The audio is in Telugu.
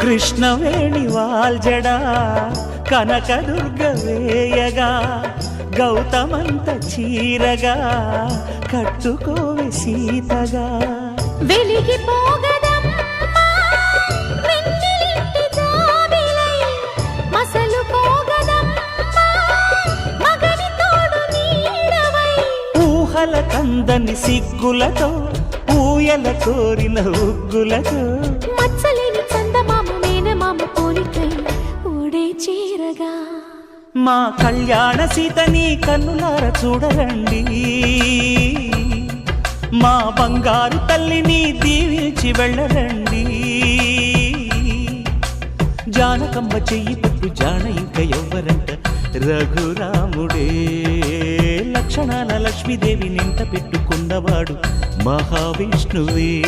కృష్ణవేణి వాల్జడా కనకదుర్గ వేయగా గౌతమంత చీరగా కట్టుకోవే సీతగా. నీడవై. ఊహల కందని సిగ్గులతో ఊయల కోరిన ఉగ్గులతో. చీరగా. మా కళ్యాణ సీతని కన్నులార చూడరండి. మా బంగారు తల్లిని దీవించి వెళ్ళరండి. జానకమ్మ చెయ్యి పట్టు జాన ఇంక ఎవ్వరంట. రఘురాముడే లక్షణాల లక్ష్మీదేవి నింట పెట్టుకున్నవాడు మహావిష్ణువే.